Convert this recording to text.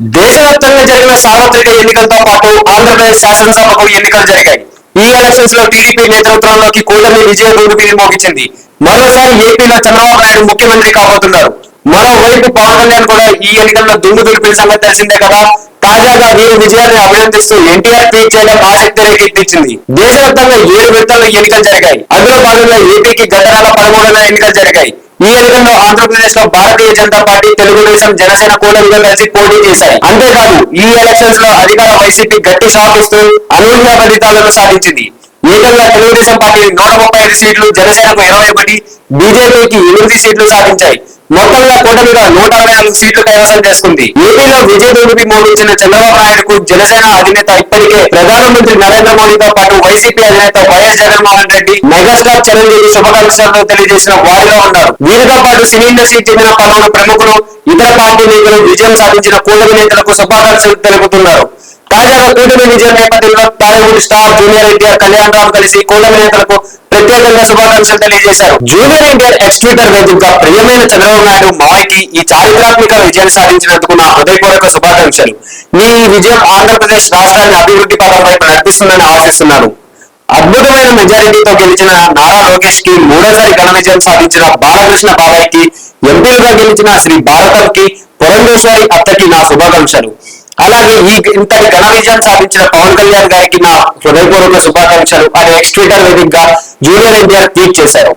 దేశవ్యాప్తంగా జరిగిన సార్వత్రిక ఎన్నికలతో పాటు ఆంధ్రప్రదేశ్ శాసనసభకు ఎన్నికలు జరిగాయి. ఈ ఎలక్షన్స్లో టీడీపీ నేతృత్వంలోకి కూటమి విజయ దూరుపిని మోగించింది మరోసారి ఏపీలో చంద్రబాబు నాయుడు ముఖ్యమంత్రి కాబోతున్నారు. మరోవైపు పవన్ కళ్యాణ్ కూడా ఈ ఎన్నికల్లో దుమ్ము దులిపిన సంగతి తెలిసిందే కదా. తాజాగా వీరి విజయాన్ని అభినందిస్తూ ఎన్టీఆర్ ట్వీట్ చేయడం ఆసక్తి రేకెత్తించింది. దేశవ్యాప్తంగా ఏడు విడతల్లో ఎన్నికలు జరిగాయి. అందులో భాగంగా ఏపీకి గతరాల నెల పదమూడున ఎన్నికలు జరిగాయి. ఈ ఎన్నికల్లో ఆంధ్రప్రదేశ్లో భారతీయ జనతా పార్టీ తెలుగుదేశం జనసేన కూటమిగా కలిసి పోటీ చేశాయి. అంతేకాదు ఈ ఎలక్షన్స్లో అధికార వైసీపీ గట్టి షాక్ ఇస్తూ అనూహ్య ఫలితాలను సాధించింది. ఏకంగా తెలుగుదేశం పార్టీ నూట ముప్పై ఐదు సీట్లు జనసేనకు ఇరవై ఒకటి బీజేపీకి ఎనిమిది సీట్లు సాధించాయి. మొత్తంగా కూటమిగా నూట అరవై నాలుగు సీట్లు కైవసం చేసుకుంది. ఏపీలో విజయ దూరిపి మోగించిన చంద్రబాబు నాయుడుకు జనసేన అధినేత ఇప్పటికే ప్రధానమంత్రి నరేంద్ర మోడీతో పాటు వైసీపీ అధినేత వైఎస్ జగన్మోహన్ రెడ్డి మెగాస్టార్ చిరంజీవి శుభాకాంక్షలతో తెలియజేసిన వారిలో ఉన్నారు. వీరితో పాటు సినీ ఇండస్ట్రీకి చెందిన పలువురు ప్రముఖులు ఇతర పార్టీ నేతలు విజయం సాధించిన కూటమి నేతలకు శుభాకాంక్షలు తెలుపుతున్నారు. తాజాగా కూటమి విజయం నేపథ్యంలో Tollywood star junior NTR Kalyan Ram కలిసి కూటమి నేతలకు ప్రత్యేకంగా శుభాకాంక్షలు తెలియజేశారు. జూనియర్ ఎన్టీఆర్ ఎక్స్ ట్విట్టర్ వేదికగా ప్రియమైన చంద్రబాబు నాయుడు మావయ్యకి ఈ చారిత్రాత్మక విజయాన్ని సాధించినందుకు నా హృదయపూర్వక శుభాకాంక్షలు. మీ ఈ విజయం ఆంధ్రప్రదేశ్ రాష్ట్రాన్ని అభివృద్ధి పథం వైపు నడిపిస్తుందని ఆశిస్తున్నాను. అద్భుతమైన మెజారిటీతో గెలిచిన నారా లోకేష్కి మూడోసారి ఘన విజయం సాధించిన బాలకృష్ణ బాబాయ్కి ఎంపీలుగా గెలిచిన శ్రీ భారతం కి పురంధేశ్వరి అత్తకి నా శుభాకాంక్షలు. అలాగే ఈ ఇంతటి ఘన విజయం సాధించిన పవన్ కళ్యాణ్ గారికి నా హృదయపూర్వక శుభాకాంక్షలు. అని ఎక్స్ ట్విట్టర్ వేదికగా జూనియర్ ఎన్టీఆర్ ట్వీట్ చేశారు.